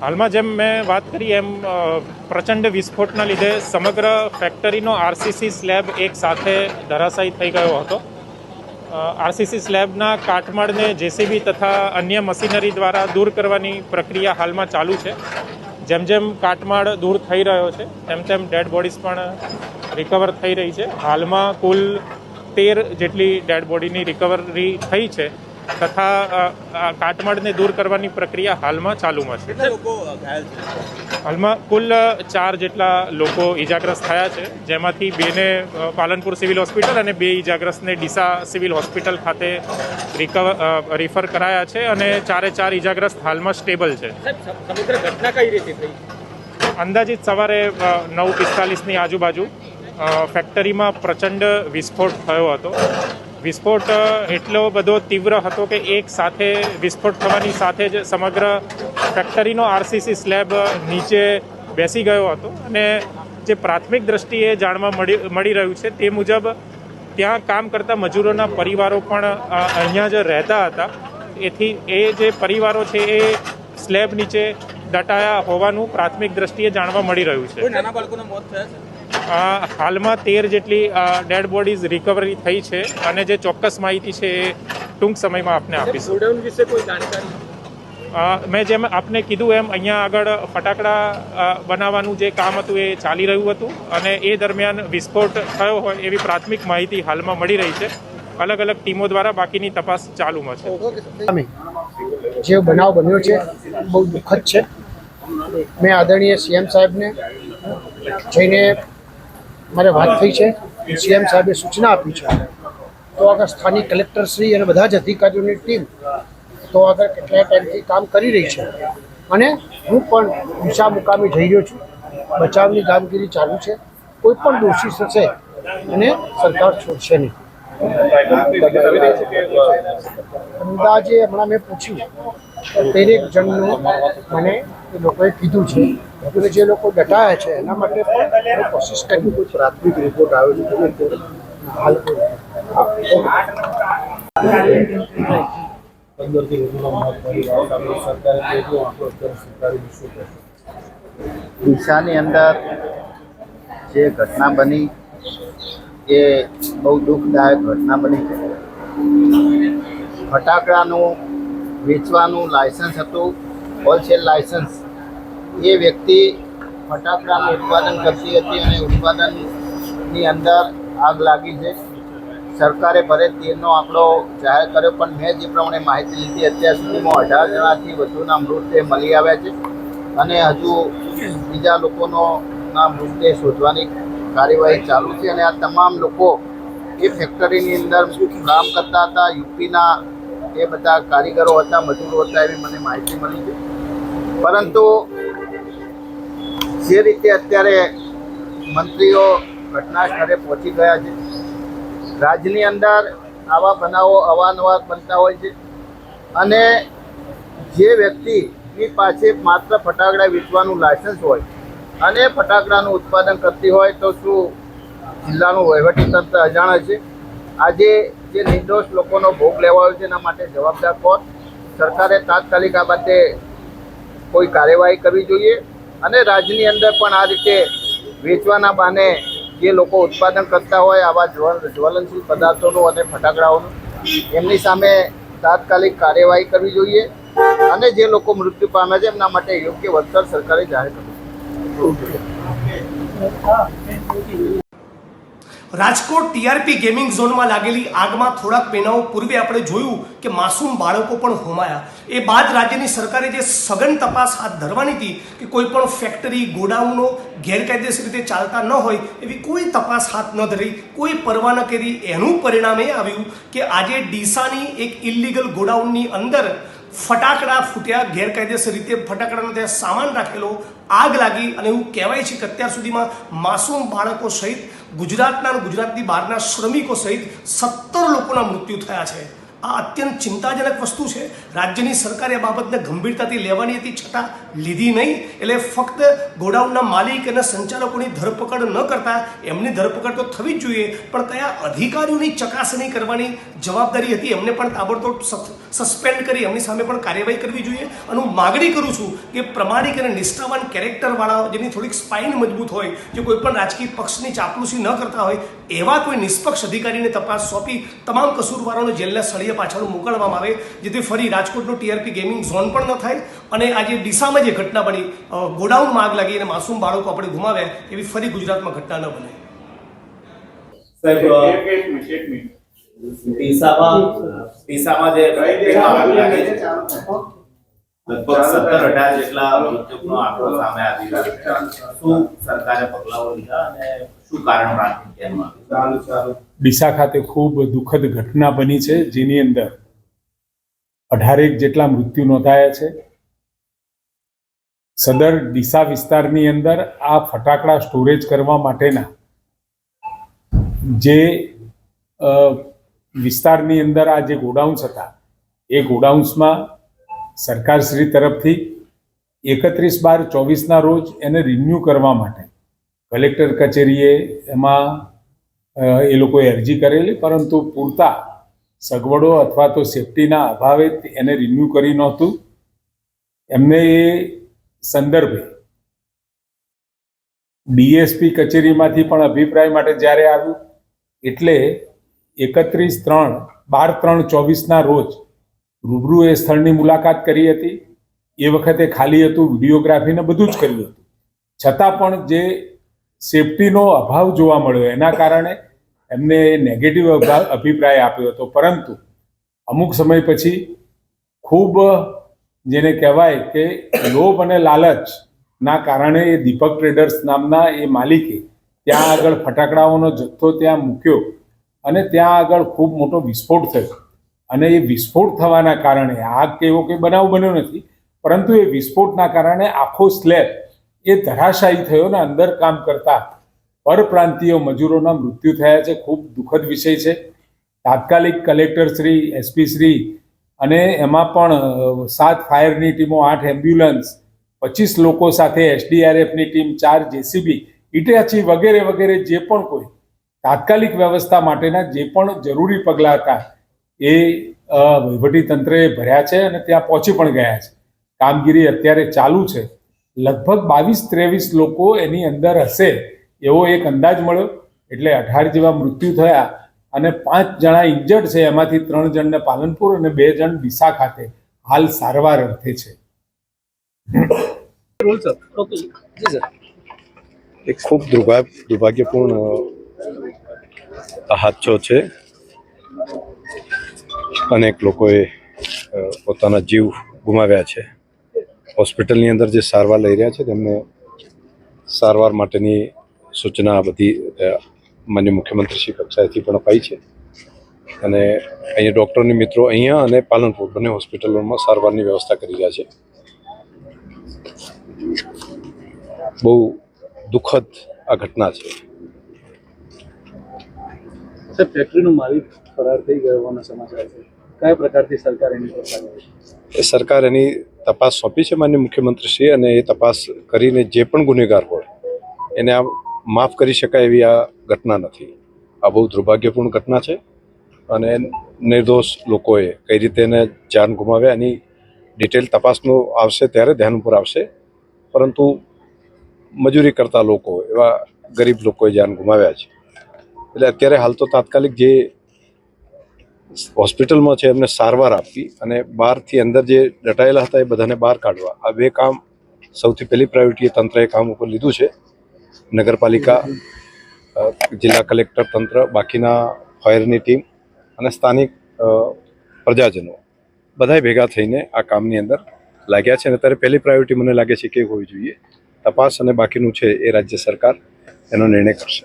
હાલમાં જેમ મેં વાત કરી એમ પ્રચંડ વિસ્ફોટના લીધે સમગ્ર ફેક્ટરીનો આરસીસી સ્લેબ એક સાથે ધરાશાયી થઈ ગયો હતો. આરસીસી સ્લેબના કાટમાળને જેસીબી તથા અન્ય મશીનરી દ્વારા દૂર કરવાની પ્રક્રિયા હાલમાં ચાલુ છે. જેમ જેમ કાટમાળ દૂર થઈ રહ્યો છે, તેમ તેમ ડેડ બોડીઝ પણ રિકવર થઈ રહી છે. હાલમાં કુલ તેર જેટલી ડેડ બોડીની રિકવરી થઈ છે. તથા કાટમાળને દૂર કરવાની પ્રક્રિયા હાલમાં ચાલુમાં છે. હાલમાં કુલ ચાર જેટલા લોકો ઈજાગ્રસ્ત થયા છે જેમાંથી બેને પાલનપુર સિવિલ હોસ્પિટલ અને બે ઇજાગ્રસ્તને ડીસા સિવિલ હોસ્પિટલ ખાતે રિકવર રિફર કરાયા છે અને ચારે ચાર ઈજાગ્રસ્ત હાલમાં સ્ટેબલ છે. સમગ્ર ઘટના કઈ રીતે થઈ? અંદાજિત સવારે નવ પિસ્તાલીસની આજુબાજુ ફેક્ટરીમાં પ્રચંડ વિસ્ફોટ થયો હતો. વિસ્ફોટ એટલો બધો તીવ્ર હતો કે એક સાથે વિસ્ફોટ થવાની સાથે જ સમગ્ર ફેક્ટરીનો આરસીસી સ્લેબ નીચે બેસી ગયો હતો અને જે પ્રાથમિક દ્રષ્ટિએ જાણવા મળી મળી રહ્યું છે તે મુજબ ત્યાં કામ કરતા મજૂરોના પરિવારો પણ અહીંયા જ રહેતા હતા. એથી એ જે પરિવારો છે એ સ્લેબ નીચે દટાયા હોવાનું પ્રાથમિક દ્રષ્ટિએ જાણવા મળી રહ્યું છે. નાના બાળકોના મોત થયા છે? હાલમાં તેર જેટલી ડેડ બોડીઝ રિકવરી થઈ છે અને જે ચોક્કસ માહિતી છે એ ટૂંક સમયમાં આપને આપીશું. ગોડાઉન વિશે કોઈ જાણકારી? અ, મેં જેમ આપને કીધું એમ અહીંયા આગળ ફટાકડા બનાવવાનું જે કામ હતું એ ચાલી રહ્યું હતું અને એ દરમિયાન વિસ્ફોટ થયો હોય એવી પ્રાથમિક માહિતી હાલમાં મળી રહી છે. અલગ અલગ ટીમો દ્વારા બાકીની તપાસ ચાલુમાં છે. જે બનાવ બન્યો છે બહુ દુઃખદ છે. મેં આદરણીય સીએમ સાહેબને જઈને મારે વાત થઈ છે. સીએમ સાહેબે સૂચના આપી છે. તો આગળ સ્થાનિક કલેક્ટરશ્રી અને બધા જ અધિકારીઓની ટીમ તો આગળ કેટલા ટાઈમથી કામ કરી રહી છે. અને હું પણ દિશા મુકામે જઈ રહ્યો છું. બચાવની કામગીરી ચાલુ છે. કોઈ પણ દોષી થશે અને સરકાર છોડશે નહીં. અંદાજે હમણાં મેં પૂછ્યું તેરેક જણનું મને એ લોકોએ કીધું છે અને જે લોકો ડટાયા છે, એના માટે પણ કોશિશ કરી કોઈ પ્રાથમિક રિપોર્ટ આવ્યો છે હાલ પંદરથી વધુનો ડીસાની અંદર જે ઘટના બની, એ બહુ દુઃખદાયક ઘટના બની. છે ફટાકડાનું વેચવાનું લાયસન્સ હતું હોલસેલ લાયસન્સ એ વ્યક્તિ ફટાકડાનું ઉત્પાદન કરતી હતી અને ઉત્પાદનની અંદર આગ લાગી છે. સરકારે ભરે તેરનો આંકડો જાહેર કર્યો, પણ મેં જે પ્રમાણે માહિતી લીધી, અત્યાર સુધીમાં અઢાર જણાથી વધુના મૃતદેહ મળી આવ્યા છે અને હજુ બીજા લોકોનો ના મૃતદેહ શોધવાની કાર્યવાહી ચાલુ છે અને આ તમામ લોકો એ ફેક્ટરીની અંદર કામ કરતા હતા, યુપીના એ બધા કારીગરો હતા, મજૂરો હતા એવી મને માહિતી મળી છે. પરંતુ જે રીતે અત્યારે મંત્રીઓ ઘટના સ્થળે પહોંચી ગયા છે રાજ્યની અંદર આવા બનાવો અવારનવાર બનતા હોય છે અને જે વ્યક્તિની પાસે માત્ર ફટાકડા વેચવાનું લાયસન્સ હોય અને ફટાકડાનું ઉત્પાદન કરતી હોય તો શું જિલ્લાનું વહીવટીતંત્ર અજાણ છે? આજે જે નિર્દોષ લોકોનો ભોગ લેવાયો છે એના માટે જવાબદાર કોણ? સરકારે તાત્કાલિક આ બાબતે કોઈ કાર્યવાહી કરવી જોઈએ? અને રાજ્યની અંદર પણ આ રીતે વેચવાના બહાને જે લોકો ઉત્પાદન કરતા હોય આવા જ્વલ, જ્વલનશીલ પદાર્થોનું અને ફટાકડાઓનું, એમની સામે તાત્કાલિક કાર્યવાહી કરવી જોઈએ અને જે લોકો મૃત્યુ પામે છે એમના માટે યોગ્ય વળતર સરકારે જાહેર કરવું રાજકોટ ટીઆરપી ગેમિંગ ઝોનમાં લાગેલી આગમાં થોડાક મહિનાઓ પૂર્વે આપણે જોયું કે માસૂમ બાળકો પણ હોમાયા. એ બાદ રાજ્યની સરકારે જે સઘન તપાસ હાથ ધરવાની હતી કે કોઈ પણ ફેક્ટરી ગોડાઉનો ગેરકાયદેસર રીતે ચાલતા ન હોય, એવી કોઈ તપાસ હાથ ન ધરી, કોઈ પરવા ન કરી, એનું પરિણામ એ આવ્યું કે આજે ડીસાની એક ઇલીગલ ગોડાઉનની અંદર ફટાકડા ફૂટ્યા, ગેરકાયદેસર રીતે ફટાકડાનો ત્યાં સામાન રાખેલો આગ લાગી અને એવું કહેવાય છે કે અત્યાર સુધીમાં માસૂમ બાળકો સહિત ગુજરાતના ગુજરાતની બહારના શ્રમિકો સહિત સત્તર લોકોના મૃત્યુ થયા છે. આ અત્યંત ચિંતાજનક વસ્તુ છે. રાજ્યની સરકારે આ બાબતને ગંભીરતાથી લેવાની હતી, છતાં લીધી નહીં. એટલે ફક્ત ગોડાઉનના માલિક અને સંચાલકોની ધરપકડ ન કરતા એમની ધરપકડ તો થવી જ જોઈએ, પણ કયા અધિકારીઓની ચકાસણી કરવાની જવાબદારી હતી એમને પણ તાબડતોડ સસ્પેન્ડ કરી એમની સામે પણ કાર્યવાહી કરવી જોઈએ. અને હું માગણી કરું છું કે પ્રમાણિક અને નિષ્ઠાવાન કેરેક્ટરવાળા, જેની થોડીક સ્પાઇન મજબૂત હોય, જે કોઈ પણ રાજકીય પક્ષની ચાપલુસી ન કરતા હોય એવા કોઈ નિષ્પક્ષ અધિકારીને તપાસ સોંપી તમામ કસૂરવારોને જેલના સળિયા પાછળ મોકલવામાં આવે જેથી ફરી રાજકોટનો ટીઆરપી ગેમિંગ ઝોન પણ ન થાય અને આજે ડીસામાં જે ઘટના બની ગોડાઉનમાં આગ લાગી અને માસૂમ બાળકો આપણે ગુમાવ્યા એવી ફરી ગુજરાતમાં ઘટના ન બને. સાહેબ ડીસામાં ડીસામાં જે આગ લાગી છે, લગભગ સત્તર અઢાર જેટલા મૃતકનો આંકડો સામે આવી રહ્યો છે. શું સરકારે પગલાઓ લીધા અને શું કારણ રાખ્યું ધ્યાનમાં ડીસા ખાતે ખૂબ દુઃખદ ઘટના બની છે જેની અંદર અઢારેક જેટલા મૃત્યુ નોંધાયા છે. સદર ડીસા વિસ્તારની અંદર આ ફટાકડા સ્ટોરેજ કરવા માટેના જે અ, વિસ્તારની અંદર આ જે ગોડાઉન્સ હતા એ ગોડાઉન્સમાં સરકારશ્રી તરફથી એકત્રીસ બાર ચોવીસના રોજ એને રિન્યૂ કરવા માટે કલેક્ટર કચેરીએ એમાં એ લોકોએ અરજી કરેલી, પરંતુ પૂરતા સગવડો અથવા તો સેફટીના અભાવે એને રિન્યૂ કરી નહોતું. એમને એ સંદર્ભે ડીએસપી કચેરીમાંથી પણ અભિપ્રાય માટે જ્યારે આવ્યું, એટલે એકત્રીસ ત્રણ બાર ત્રણ ચોવીસના રોજ રૂબરૂ એ સ્થળની મુલાકાત કરી હતી. એ વખતે ખાલી હતું વિડીયોગ્રાફીને બધું જ કર્યું હતું. છતાં પણ જે સેફટીનો અભાવ જોવા મળ્યો એના કારણે એમને નેગેટિવ અભિપ્રાય આપ્યો હતો. પરંતુ અમુક સમય પછી ખૂબ જેને કહેવાય કે લોભ અને લાલચના કારણે એ દીપક ટ્રેડર્સ નામના એ માલિકે ત્યાં આગળ ફટાકડાઓનો જથ્થો ત્યાં મૂક્યો અને ત્યાં આગળ ખૂબ મોટો વિસ્ફોટ થયો. અને એ વિસ્ફોટ થવાના કારણે આગ કે એવો કોઈ બનાવ બન્યો નથી, પરંતુ એ વિસ્ફોટના કારણે આખો સ્લેબ એ ધરાશાયી થયો ને અંદર કામ કરતા પરપ્રાંતીય મજૂરોના મૃત્યુ થયા છે. ખૂબ દુઃખદ વિષય છે. તાત્કાલિક કલેક્ટર શ્રી એસપી શ્રી અને એમાં પણ સાત ફાયરની ટીમો, આઠ એમ્બ્યુલન્સ, પચીસ લોકો સાથે એસડીઆરએફની ટીમ, ચાર જેસીબી ઇટાચી વગેરે વગેરે જે પણ કોઈ તાત્કાલિક વ્યવસ્થા માટેના જે પણ જરૂરી પગલાં હતા એ વહીવટીતંત્રએ ભર્યા છે અને ત્યાં પહોંચી પણ ગયા છે. કામગીરી અત્યારે ચાલુ છે. લગભગ બાવીસ ત્રેવીસ લોકો એની અંદર હશે એવો એક અંદાજ મળ્યો. એટલે અઢાર જેવા મૃત્યુ થયા અને પાંચ જણા ઇન્જર્ડ છે. એમાંથી ત્રણ જણને પાલનપુર અને બે જણ ડીસા ખાતે હાલ સારવાર અર્થે છે. એક ખૂબ દુર્ભાગ્ય દુર્ભાગ્યપૂર્ણ હાદસો છે. અનેક લોકોએ પોતાના જીવ ગુમાવ્યા છે. હોસ્પિટલની અંદર જે સારવાર લઈ રહ્યા છે, તેમને સારવાર માટેની સૂચના બધી માન્ય મુખ્યમંત્રી શ્રી કક્ષાએથી પણ અપાઈ છે. અને અહીંયા ડૉક્ટરની મિત્રો અહીંયા અને પાલનપુર બંને હોસ્પિટલોમાં સારવારની વ્યવસ્થા કરી રહ્યા છે. બહુ દુઃખદ આ ઘટના છે. સાહેબ માલિક ફરાર થઈ ગયો હોવાના સમાચાર છે. કયા પ્રકારથી સરકાર એની સરકાર એની તપાસ સોંપી છે માન્ય મુખ્યમંત્રીશ્રી અને એ તપાસ કરીને જે પણ ગુનેગાર હોય એને આ માફ કરી શકાય એવી આ ઘટના નથી. આ બહુ દુર્ભાગ્યપૂર્ણ ઘટના છે અને નિર્દોષ લોકોએ કઈ રીતે એને જાન ગુમાવ્યા એની ડિટેલ તપાસનું આવશે ત્યારે ધ્યાન ઉપર આવશે. પરંતુ મજૂરી કરતા લોકો એવા ગરીબ લોકોએ જાન ગુમાવ્યા છે. એટલે અત્યારે હાલ તો તાત્કાલિક જે હોસ્પિટલમાં છે, એમને સારવાર આપવી અને બહારથી અંદર જે દટાયેલા હતા એ બધાને બહાર કાઢવા. આ બે કામ સૌથી પહેલી પ્રાયોરિટી તંત્રએ કામ ઉપર લીધું છે. નગરપાલિકા જિલ્લા કલેક્ટર તંત્ર, બાકીના ફાયરની ટીમ અને સ્થાનિક પ્રજાજનો બધાય ભેગા થઈને આ કામની અંદર લાગ્યા છે અને અત્યારે પહેલી પ્રાયોરિટી મને લાગે છે કે હોવી જોઈએ. તપાસ અને બાકીનું છે એ રાજ્ય સરકાર એનો નિર્ણય કરશે.